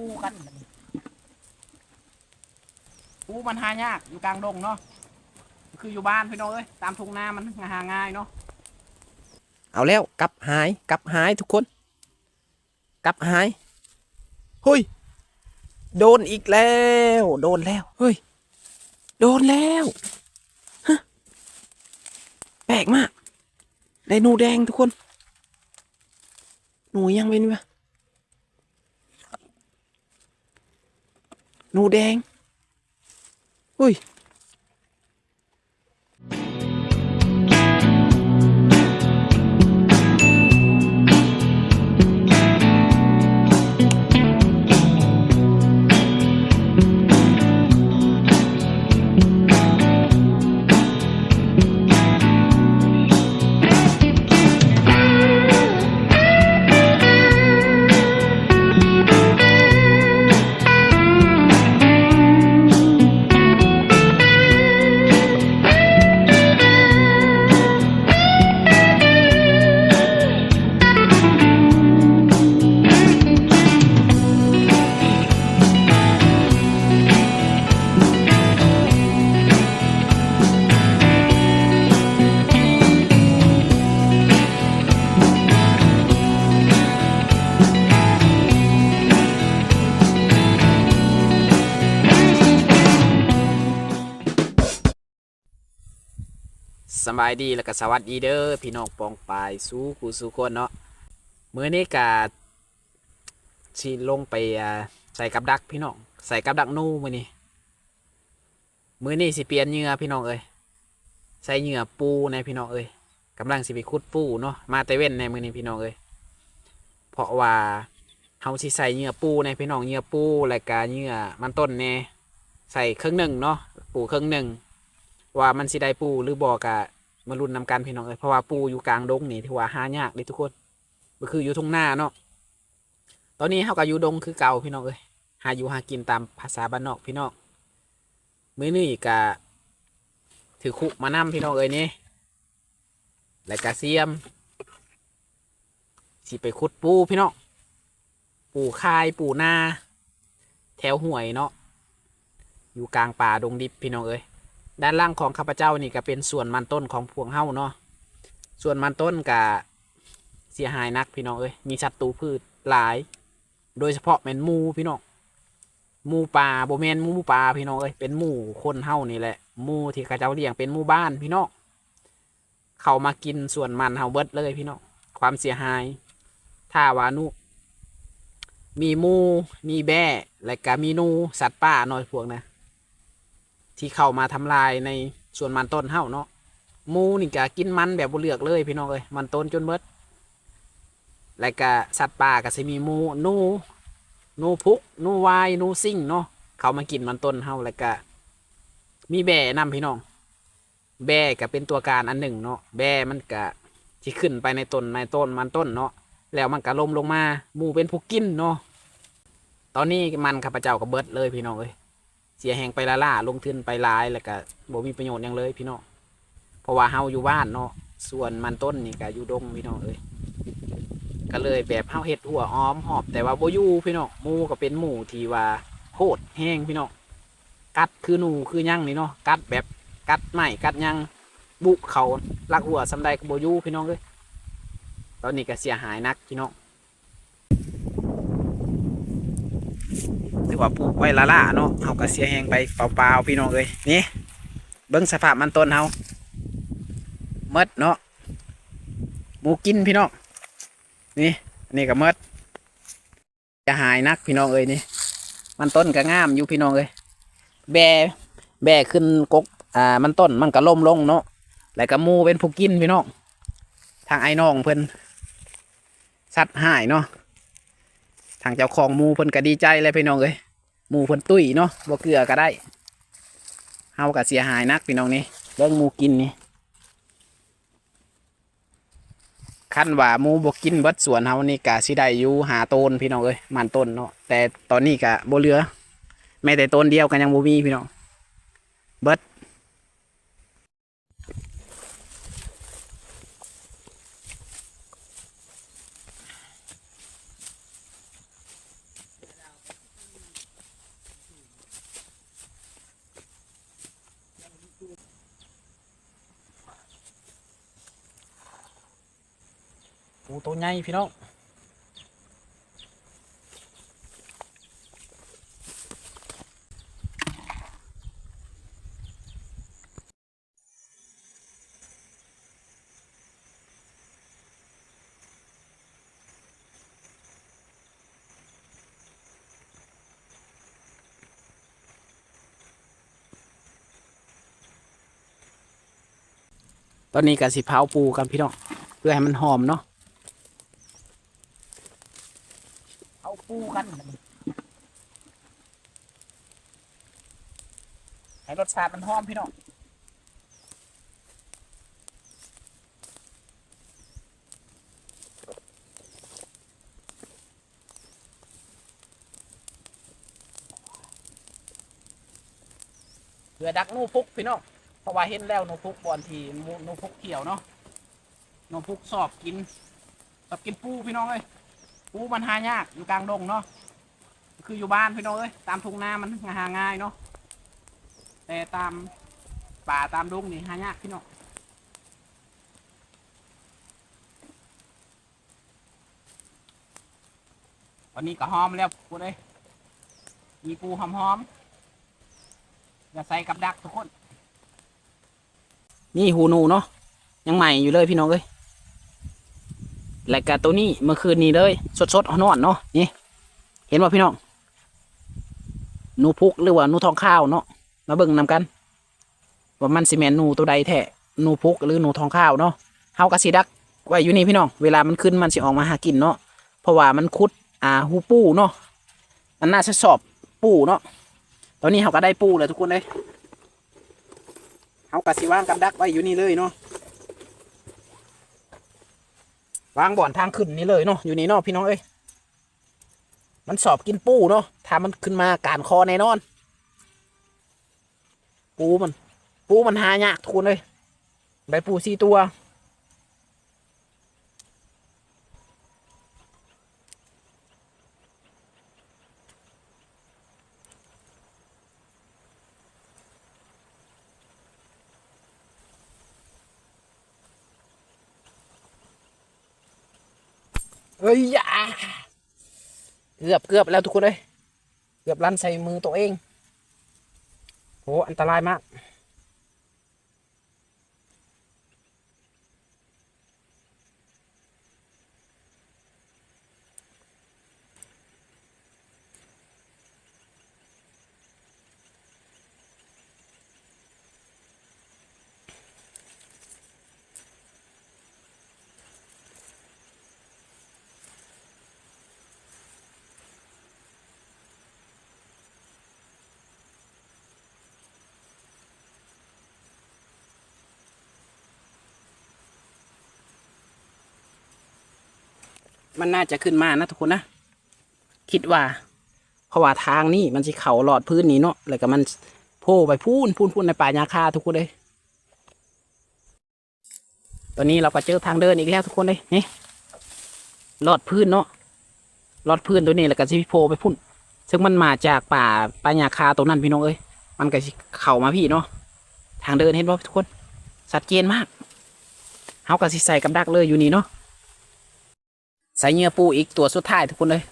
ปูกันปูมันหายากอยู่กลางดงเนาะคืออยู่บ้านพี่น้องเอ้ยตามทุ่งนามันหาง่ายเนาะเอาแล้วกลับหายกลับหายทุกคนกลับหายเฮ้ยโดนอีกแล้ว โดนแล้วเฮ้ยโดนแล้วฮะแปลกมากได้หนูแดงทุกคน หนูยังเป็นวะ หนูแดงเฮ้ย สบายดีแล้วก็สวัสดีเด้อพี่น้องปองปายสู้กูสู้คนเนาะมื้อนี้กาสิลงไปใส่กับดักพี่น้องใส่กับดักนูมื้อนี้มื้อนี้สิเปลี่ยนเหยื่อพี่น้องเอ้ยใส่เหยื่อปูในพี่น้องเอ้ยกำลังสิไปขุดปูเนาะมาแต่เว้นในมื้อนี้พี่น้องเอ้ยเพราะว่าเฮาสิใส่เหยื่อปูในพี่น้องเหยื่อปูแล้วก็เหยื่อมันต้นแน่ใส่ครึ่งหนึ่งเนาะปูครึ่งหนึ่ง ว่ามันสิได้ปูหรือบอกะมาลุ้นนำกันพี่น้องเอ้ยเพราะว่าปูอยู่กลางดงนี่ถือว่าหายากเลยทุกคนก็คืออยู่ทุ่งหน้าเนาะตอนนี้เฮาก็อยู่ดงคือเก่าพี่น้องเอ้ยหาอยู่หากินตามภาษาบ้านนอกพี่น้องมื้อนี้ก็ถือคุมานำพี่น้องเอ้ยนี่และกะเสียมสิไปขุดปูพี่น้องปูคายปูนาแถวห้วยเนาะอยู่กลางป่าดงดิบพี่น้องเอ้ย ด้านล่างของข้าพเจ้านี่ก็เป็นส่วนมันต้นของพวงเฮ้าเนาะส่วนมันต้นก็เสียหายนักพี่น้องเอ้ยมีศัตรูพืชหลาย โดยเฉพาะแมนมูพี่น้องมูป่าโบแมนมูป่าพี่น้องเอ้ยเป็นหมูคนเฮ้านี่แหละหมูที่ข้าเจ้าเลี้ยงเป็นหมูบ้านพี่น้องเขามากินส่วนมันเฮาเบิดเลยพี่น้องความเสียหายถ้าวานุมีมูมีแบ่และก็มีนูสัตว์ป่าน้อยพวกนะ ที่เข้ามาทำลายในส่วนมันต้นเฮ้าเนาะมูนี่ก็กินมันแบบบ่เลือกเลยพี่น้องเอ้ยมันต้นจนเบิดแล้วก็สัตว์ป่าก็สิมีมูนูนูพุกนูวายนูซิ่งเนาะเขามากินมันต้นเฮ้าแล้วก็มีแบ่นำพี่น้อง แบ่ก็เป็นตัวการอันหนึ่งเนาะแบ่มันก็ที่ขึ้นไปในต้นในต้นมันต้นเนาะแล้วมันก็ล้มลงมามูเป็นผู้กินเนาะตอนนี้มันข้าพเจ้าก็เบิดเลยพี่น้องเอ้ย เสียแหงไปละล่าลงทุนไปลายแล้วก็บ่มีประโยชน์หยังเลยพี่น้องเพราะว่าเฮาอยู่บ้านเนาะส่วนมันต้นนี่ก็อยู่ดงพี่น้องเอ้ยก็เลยแบบเฮาเฮ็ดหัวอ้อมหอบ แต่ว่าบ่อยู่พี่น้องหมูก็เป็นหมูที่ว่าโคตรแห้งพี่น้องกัดคือหนูคือยังนี่เนาะกัดแบบกัดไม้กัดยังบุเขาลักหัวสำใดก็บ่อยู่พี่น้องเอ้ยตอนนี้ก็เสียหายนักพี่น้อง ถือว่าปลูกไว้ละล่าเนาะเฮาก็เสียแหงไปเปล่าๆพี่น้องเอ้ยนี่เบิ่งสภาพมันต้นเฮาเมดเนาะหมูกินพี่น้องนี่อันนี้ก็เมดจะหายนักพี่น้องเอ้ยนี่ มันต้นก็งามอยู่พี่น้องเอ้ยแบแบขึ้นกกอ่ามันต้นมันก็ล่มลงเนาะแล้วก็หมูเป็นผู้กินพี่น้องทางไอ้น้องเพิ่นสัตว์หายเนาะ ทางเจ้าของหมูเพิ่นก็ดีใจเลยพี่น้องเอ้ยหมูเพิ่นตุ้ยเนาะบ่เกลือก็ได้เฮาก็เสียหายนักพี่น้องนี่เรื่องหมูกินนี่ขั้นว่าหมูบ่กินเบิดสวนเฮานี่ก็สิได้อยู่หาต้นพี่น้องเอ้ยมันต้นเนาะแต่ตอนนี้ก็บ่เหลือแม้แต่ต้นเดียวก็ยังบ่มีพี่น้องเบิด ปูตัวใหญ่พี่น้องตอนนี้ก็สิเผาปูกันพี่น้องเพื่อให้มันหอมเนาะ เอาปูกันให้รสชาติมันหอมพี่น้องเพื่อดักนูพุกพี่น้องเพราะว่าเห็นแล้วนูพุกบอนทีนูพุกเขียวเนาะนูพุกสอบกินสอบกินปูพี่น้องเอ้ย ปูมันหายากอยู่กลางดงเนาะคืออยู่บ้านพี่น้องเอ้ยตามทุ่งนามันหาง่ายเนาะแต่ตามป่าตามดงนี่หายากพี่น้องวันนี้ก็หอมแล้วปูเลยมีปูหอมหอมๆอย่าใส่กับดักทุกคน นี่หูนูเนาะยังใหม่อยู่เลยพี่น้องเอ้ย และกะตัวนี้เมื่อคืนนี้เลย สดสดๆนอนเนาะนี่ เห็นว่าพี่น้องหนูพุกหรือว่าหนูทองข้าวเนาะมาเบิ่งนำกันว่ามันสิแมนหนูตัวใดแท้หนูพุกหรือหนูทองข้าวเนาะเฮากะสิดักไว้อยู่นี่พี่น้องเวลามันขึ้นมันสิออกมาหากินเนาะเพราะว่ามันคุดอ่าหูปูเนาะมันน่าจะสอบปูเนาะตอนนี้เฮาก็ได้ปูแล้วทุกคนเลยเอากระสิว่างกับดักไว้อยู่นี่เลยเนาะ วางบ่อนทางขึ้นนี่เลยเนาะอยู่นี่เนาะพี่น้องเอ้ยมันสอบกินปูเนาะถ้ามันขึ้นมาการคอแน่นอน ปูมัน ปูมันหายากทุกคนเลยได้ปูสี่ตัว เฮ้ยยาเกือบเกือบแล้วทุกคนเลย เกือบลั่นใส่มือตัวเองโหอันตรายมาก มันน่าจะขึ้นมานะทุกคนนะคิดว่า เพราะว่าทางนี้มันสิเขาหลอดพื้นนี้เนาะแล้วก็มันโผล่ไปพูนพูนพูนในป่ายาคาทุกคนเลยตอนนี้เราก็เจอทางเดินอีกแล้วทุกคนเลยนี่หลอดพื้นเนาะหลอดพื้นตัวนี้แล้วก็สิโผล่ไปพุ่นซึ่งมันมาจากป่าป่ายาคาตรงนั้นพี่น้องเอ้ยมันก็สิเข่ามาพี่เนาะทางเดินเห็นป่ะทุกคนชัดเจนมากเฮาก็สิใส่กับดักเลยอยู่นี่เนาะ ใส่เนื้อปูอีกตัวสุดท้ายทุกคนเลย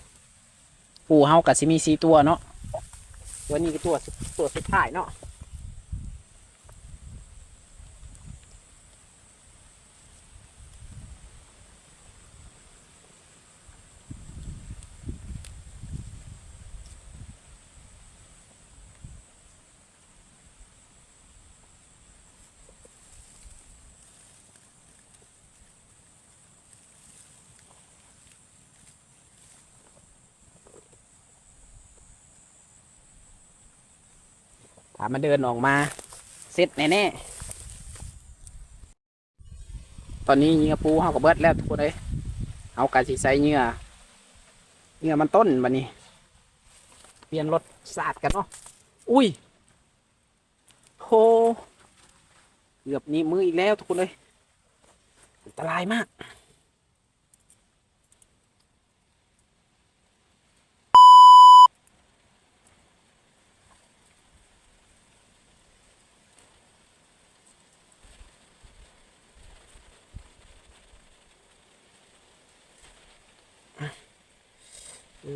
ปูเฮากับซิมีสีตัวเนาะตัวนี้ก็ตัวตัวสุดท้ายเนาะ ถ้ามันเดินออกมาเสร็จแน่ๆตอนนี้เหงื่อปูเฮากับเบิดแล้วทุกคนเลยเอาการสิใส่เหงื่อเหงื่อมันต้นบันนี้ เปลี่ยนรถสาดกันเนาะอุ้ยโหเกือบนี้มืออีกแล้วทุกคนเลยอันตรายมาก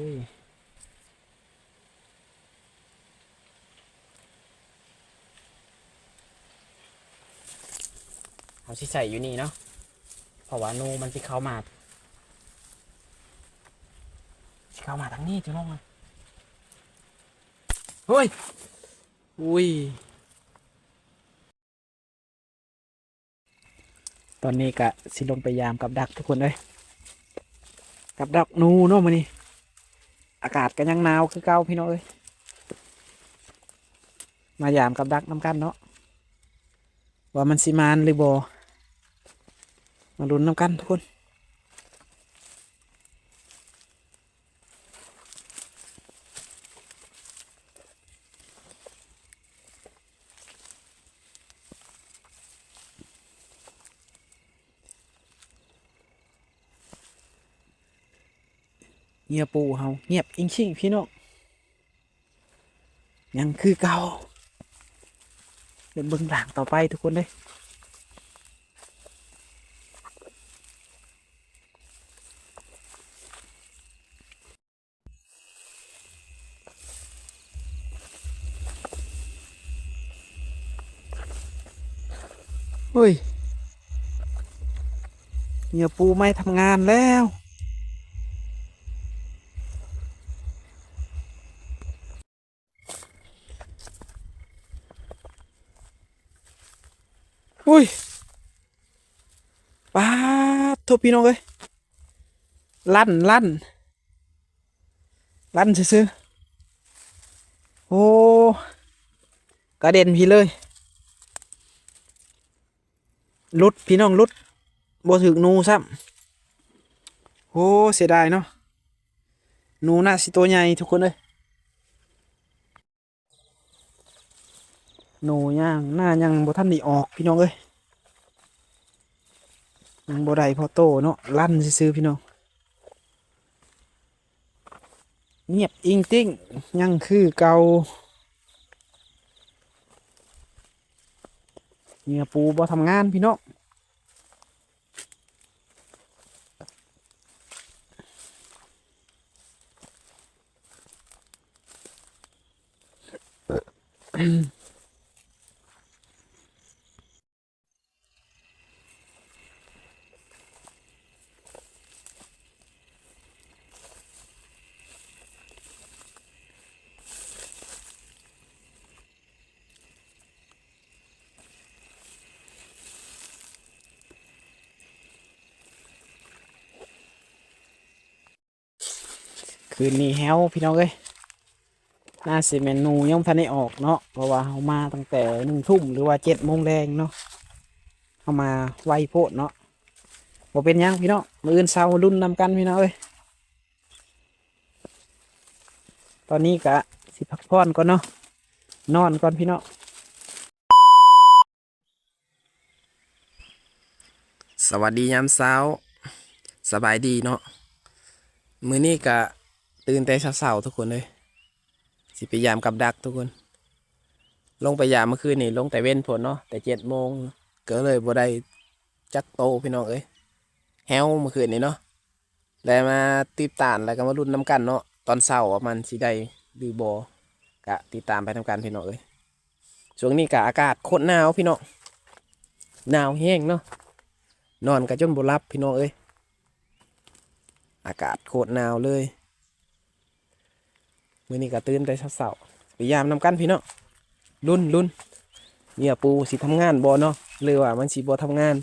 ้ยเอาที่ใส่อยู่นี่เนาะเพราะว่านูมันที่เข้ามาที่เข้ามาทั้งนี้จะงงเลยเฮ้ย อุ้ย ตอนนี้กะสิลงไปยามกับดักทุกคนเลยกับดักนูเนาะมานี่ อากาศก็ยังหนาวคือเก่าพี่น้องเอ้ยมายามกับดักน้ำกันเนาะว่ามันสิมานหรือบอมาลุ้นน้ำกันทุกคน เงียบปูเฮาเงียบอิงชิงพี่น้องยังคือเก่าเป็นเบื้องหลังต่อไปทุกคนเลยเฮ้ยเฮียปูไม่ทำงานแล้ว ยป้าดโทษพี่น้องเอ้ยลั่นลั่นลั่นซื้อโอ้กระเด็นพี่เลยลุดพี่น้องลุดบ่ถึกนูซ้ำโอ้เสียดายเนาะนูน่าสิตัวใหญ่ทุกคนเลยหนูย่างหน้ายังบ่ทันได้ออกพี่น้องเอ้ย ยังบ่ได้พอโตเนาะลั่นซื้อพี่น้องเงียบอิงติ้งยังคือเกาเงียปูบ่ทำงานพี่น้อง คืนนี้แฮวพี่น้องเอ้ยน่าสิเมนูยังทันได้ออกเนาะเพราะว่าเฮามาตั้งแต่หนึ่งทุ่มหรือว่าเจ็ดโมงแรงเนาะเฮามาไวโพดเนาะบ่เป็นยังพี่น้องมืออื่นเช้ารุ่นนำกันพี่น้องเอ้ยตอนนี้กะสิพักผ่อนก่อนเนาะนอนก่อนพี่น้องสวัสดียามเช้า สบายดีเนาะมือนี้ก็ ตื่นแต่เช้าๆทุกคนเลยสิไปยามกับดักทุกคน ลงไปยามเมื่อคืนนี่ลงแต่เว้นผลเนาะแต่เจ็ดโมงก็เลยบ่ได้จักโตพี่น้องเอ้ยแฮวเมื่อคืนนี่เนาะแล้วมาติดตามแล้วก็มารุ่นน้ำกันเนาะตอนเช้าว่ามันสิได้หรือบ่กะติดตามไปทำกันพี่น้องเอ้ยช่วงนี้กะอากาศโคตรหนาวพี่น้องหนาวแห้งเนาะนอนกะจนบ่หลับพี่น้องเอ้ยอากาศโคตรหนาวเลย มื่อนี้ก็ตื่นแต่เช้าๆพยายามนำกันพี่เนาะรุ่นรุ่นเนี่ยปูสิทำงานบอเนาะหรือว่ามันสิบอทำงาน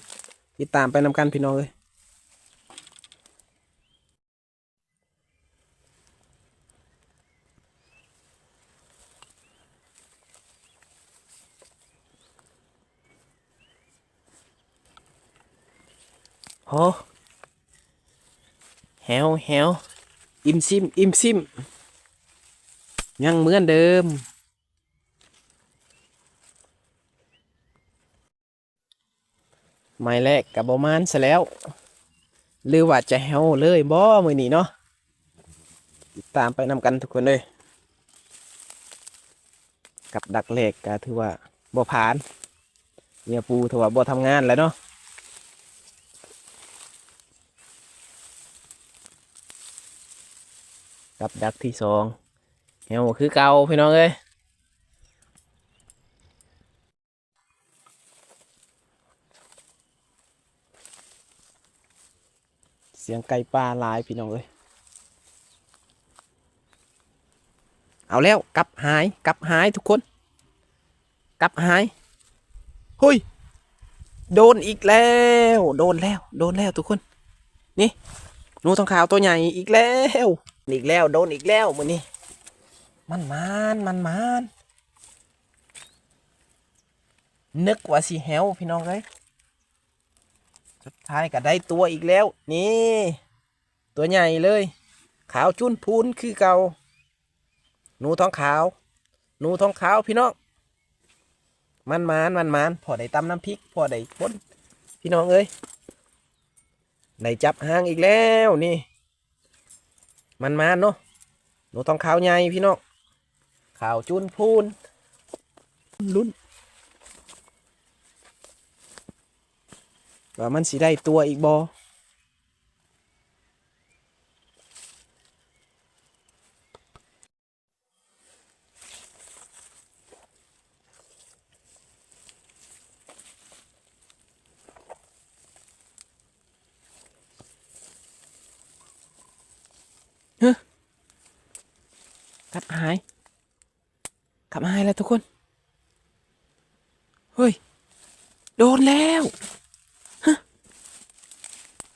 ติดตามไปนำกันพี่น้องเลยโหแฮวแฮวอิมซิมอิมซิม ยังเหมือนเดิม ไม้แรกกับบอมานซะแล้ว หรือว่าจะแฮวเลยบ่มือนี้เนาะติดตามไปนำกันทุกคนเลย กับดักเหล็กก็ถือว่าบ่ผ่านเนี่ยปูถือว่าบ่ทำงานแล้วเนาะกับดักที่สอง เหี่ยวคือเก่าพี่น้องเอ้ยเสียงไก่ปลาลายพี่น้องเอ้ยเอาแล้วกลับหายกลับหายทุกคนกลับหายเฮ้ยโดนอีกแล้ว โดนแล้ว โดนแล้วทุกคน นี่นูทองขาวตัวใหญ่อีกแล้ว อีกแล้ว โดนอีกแล้วมือนี้ มันมานมันมานนึกว่าสิแฮวพี่น้องเลยสุดท้ายก็ได้ตัวอีกแล้ว นี่ ตัวใหญ่เลย ขาวจุนพูนคือเก่าหนูท้องขาว หนูท้องขาวพี่น้องมันมานมันมานพอได้ตำน้ำพริก พอได้พ้นพี่น้องเอ้ยได้จับหางอีกแล้วนี่ มันมานเนาะหนูทองขาวใหญ่พี่น้อง ขาวจุนพูนลุ้นว่ามันสิได้ตัวอีกบอกลับหาย กลับหายแล้วทุกคน เฮ้ย โดนแล้วฮะ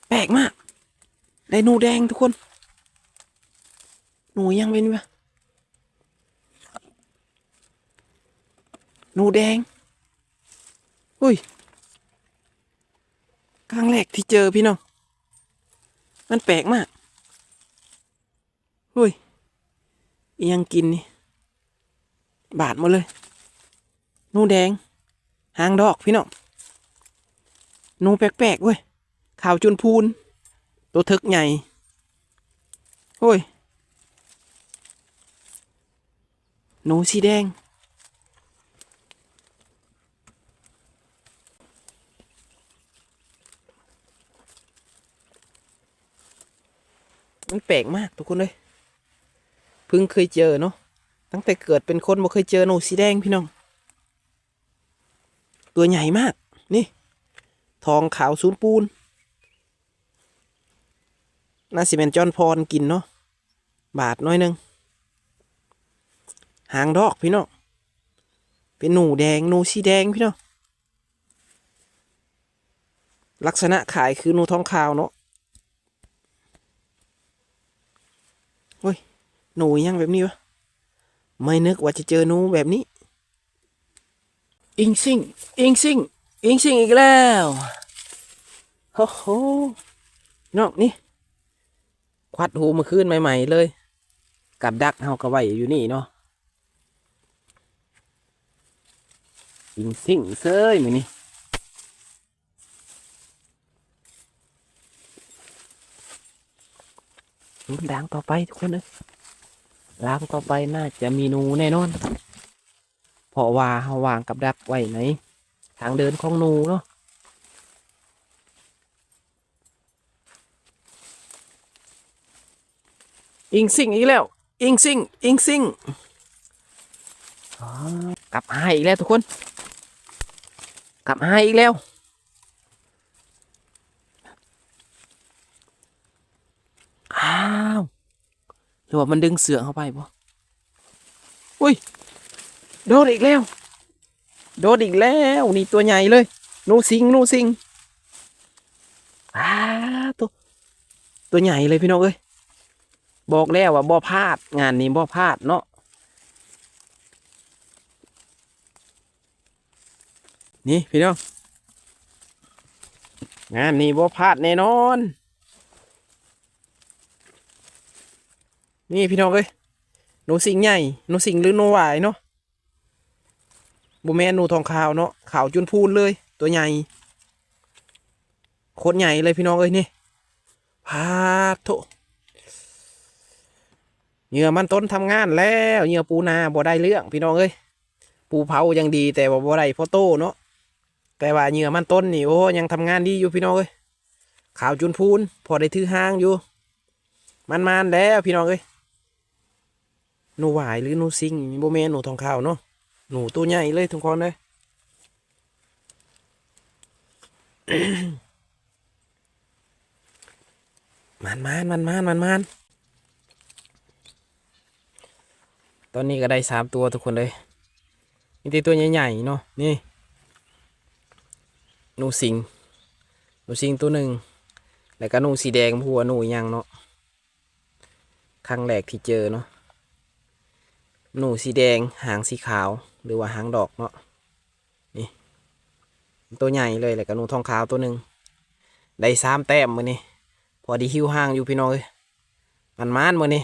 แปลกมาก ได้หนูแดงทุกคน หนูยังเป็นวะหนูแดงเฮ้ยครั้งแรกที่เจอพี่น้อง มันแปลกมากเฮ้ยยังกินนี่ บาดหมดเลย นูแดง หางดอกพี่น้องนูแปลกๆเว้ยขาวจุนพูน ตัวทึกใหญ่โอ้ยหนูสีแดง มันแปลกมากทุกคนเลยเพิ่งเคยเจอเนาะ ตั้งแต่เกิดเป็นคนบ่เคยเจอหนูสีแดงพี่น้อง ตัวใหญ่มาก นี่ ทองขาวศูนย์ปูน น่าสิเป็นจอนพรกินเนาะ บาทน้อยนึง หางดอกพี่น้อง เป็นหนูแดงหนูสีแดงพี่น้อง ลักษณะขายคือหนูทองขาวเนาะหนูยังแบบนี้วะ ไม่นึกว่าจะเจอหนูแบบนี้ อิงซิงอิงซิงอิงซิงอีกแล้วโอ้โหนอกนี่ควัดหูมาขึ้นใหม่ ๆ เลย กับดักเฮากระไว้อยู่นี่เนาะอิงซิงเซ้ยมือนี่ลุ้นดังต่อไปทุกคนเลย ล้างต่อไปน่าจะมีหนูแน่นอนเพราะว่าเฮาวางกับดักไว้ในทางเดินของหนูเนาะอิงซิงอีกแล้ว อิงซิงอิงซิงกลับหายอีกแล้วทุกคน กลับหายอีกแล้ว อ้าว หรือว่ามันดึงเสือเข้าไปบ่อุ้ย โดนอีกแล้ว โดนอีกแล้ว นี่ตัวใหญ่เลย นูสิง นูสิงอ้าตัวตัวใหญ่เลยพี่น้องเอ้ย บอกแล้วว่าบ่พลาด งานนี้บ่พลาดเนาะ นี่พี่น้อง งานนี้บ่พลาดแน่นอน นี่พี่น้องเอ้ยหนูสิงใหญ่หนูสิงหรือหนูหวายเนาะบูแมนหนูทองขาวเนาะขาวจุนพูนเลย ตัวใหญ่โคตรใหญ่เลยพี่น้องเอ้ยนี่พาโถเหยื่อมันต้นทำงานแล้วเหยื่อปูนาบ่ได้เรื่องพี่น้องเอ้ยปูเผายังดีแต่ว่าบ่ได้พอโตเนาะแต่ว่าเหยื่อมันต้นนี่โอ้ยังทำงานดีอยู่พี่น้องเอ้ยขาวจุนพูนพอได้ถือห้างอยู่ มันมานแล้วพี่น้องเอ้ย หนูหวายหรือหนูซิงโบแมนหนูทองขาวเนาะหนูตัวใหญ่เลยทุกคนเลยมันมันมันมันมันมันตอนนี้ก็ได้สามตัวทุกคนเลยมีแต่ตัวใหญ่ๆเนาะนี่หนูสิงหนูสิงตัวหนึ่งแล้วก็หนูสีแดงผัวาหนูยังเนาะครั้งแรกที่เจอเนาะ หนูสีแดงหางสีขาวหรือว่าหางดอกเนาะนี่ตัวใหญ่เลยแหล้วก็หนูทองขาวตัวหนึ่งได้สามแต้มมือนี่พอดีหิวห้างอยู่พี่น้องเอ้ยมันมานมือนี่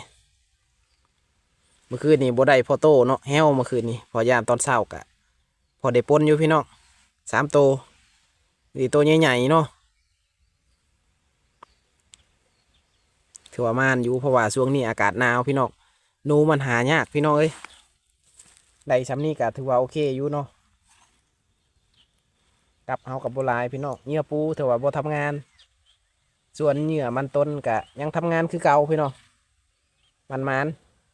เมื่อคืนนี่บ่ได้พอโตเนาะแห้วเมื่อคืนนี่พอยามตอนเช้ากะ พอได้ปนอยู่พี่น้องสามตัวดีตัวใหญ่ๆเนาะถือว่ามานอยู่เพราะว่าช่วงนี้อากาศหนาวพี่น้อง หนูมันหายากพี่น้องเอ้ยได้ซ้ำนี่ก็ถือว่าโอเคอยู่เนาะกับเอากับโบหลายพี่น้องเหยื่อปูถือว่าโบทำงาน ส่วนเหยื่อมันต้นกะยังทำงานคือเก่าพี่น้องมันมัน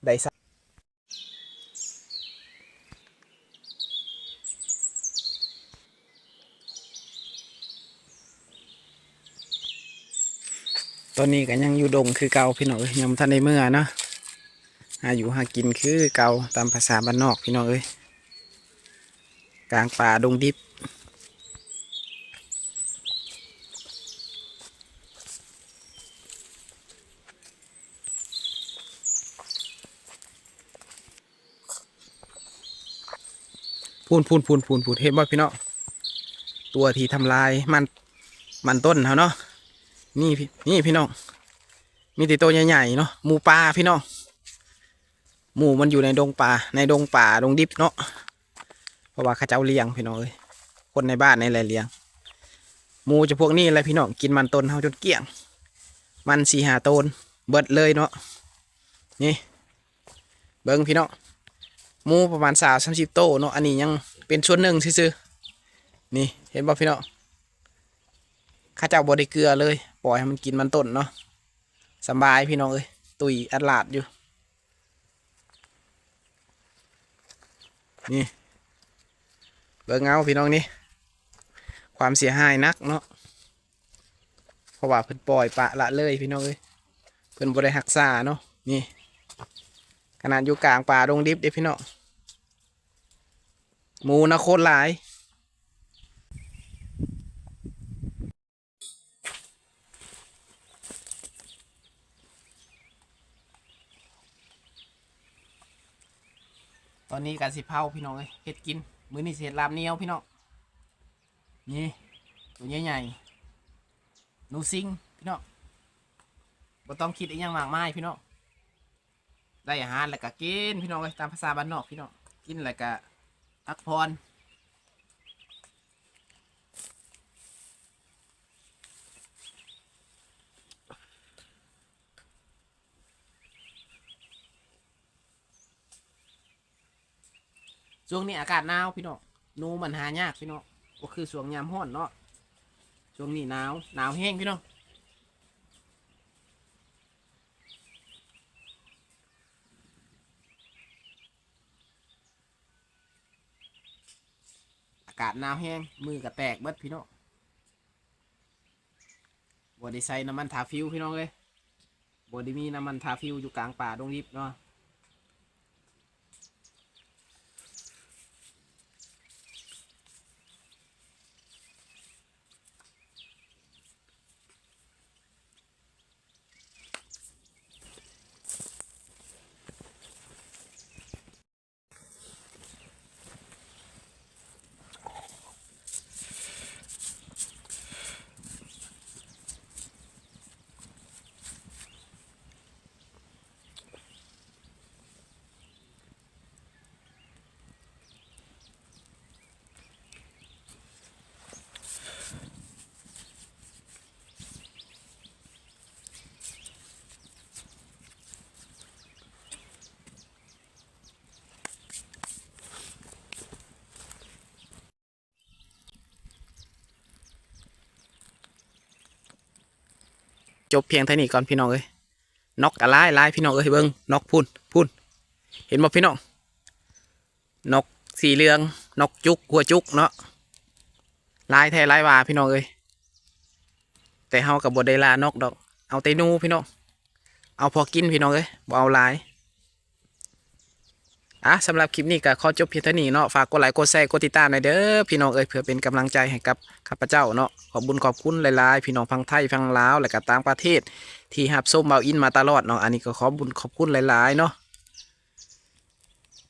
ได้ซ้ตอนนี้ก็ยังอยู่ดงคือเก่าพี่น้องเอ้ยยังทันได้เมื่อนะ หาอยู่หากินคือเก่าตามภาษาบ้านนอกพี่น้องเอ้ยกลางป่าดงดิบพูนพูนพูนพูนพูนเห็นบ่พี่น้องตัวที่ทำลายมันมันต้นเขาเนาะนี่พี่นี่พี่น้องมีแต่ตัวใหญ่ๆเนาะหมูป่าพี่น้อง หมูมันอยู่ในดงป่าในดงป่าดงดิบเนาะเพราะว่าข้าเจ้าเลี้ยงพี่น้องเอ้ยคนในบ้านในแหละเลี้ยงหมูจะพวกนี้แหละพี่น้องกินมันต้นเขาจนเกลี้ยง มันสีหาต้นเบิดเลยเนาะนี่ เบิ้งพี่น้องหมูประมาณสาวสามสิบโตเนาะอันนี้ยังเป็นส่วนหนึ่งซื่อๆนี่เห็นบ่พี่เนาะข้าเจ้าบไดเกลือเลย ปล่อยให้มันกินมันต้นเนาะสบายพี่น้องเอ้ยตุยอัดลาดอยู่ นี่ เบิ่งเอาพี่น้องนี่ ความเสียหายนักเนาะ เพราะว่าเพิ่นปล่อยปะละเลยพี่น้องเอ้ย เพิ่นบริหักษาเนาะ นี่ ขนาดอยู่กลางป่าดงดิบเด้พี่น้องหมูนะโคตรหลาย อนนี้กันสิเผาพี่น้องเอ้ยเห็ดกิน มื้อนี้เห็ดลาบเนียวพี่น้องนี่ตัวใหญ่ๆหนูซิงพี่น้องบ่ต้องคิดอีกอย่างมากมายพี่น้องได้อาหารแล้วก็กินพี่น้องเลยตามภาษาบ้านนอกพี่น้องกินแล้วก็พักผ่อน ช่วงนี้อากาศหนาวพี่น้องหนูมันหายากพี่น้องก็คือช่วงยามร้อนเนาะช่วงนี้หนาวหนาวแห้งพี่น้องอากาศหนาวแห้งมือกระแตกเบิดพี่น้องบไดใส่น้ำมันทาฟิวพี่น้องเลยบไดมีน้ำมันทาฟิวอยู่กลางป่าดงริบเนาะ จบเพียงเท่านี้ก่อนพี่น้องเอ้ยนกกะไล่ไล่พี่น้องเอ้ยเบิ้งนกพุ่นพุ่นเห็นบ่พี่น้องนกสีเหลืองนกจุกหัวจุกเนาะลายแท้ลายวาพี่น้องเอ้ยแต่เฮากับบไดลานกดอก เอาเตนูพี่น้องเอาพอกินพี่น้องเอ้ยบ่เอาลาย อะสำหรับคลิปนี้ก็ขอจบเพียงเท่านี้เนาะฝากกดไลค์กดแชร์กดติดตามหน่อยเด้อพี่น้องเอ้ยเพื่อเป็นกำลังใจให้กับข้าพเจ้าเนาะขอบบุญขอบคุณหลายๆ พี่น้องพังไทยพังลาวและก็ต่างประเทศ ที่หับส้มเบาอินมาตลอดเนาะอันนี้ก็ขอบุญขอบคุณหลายๆเนาะ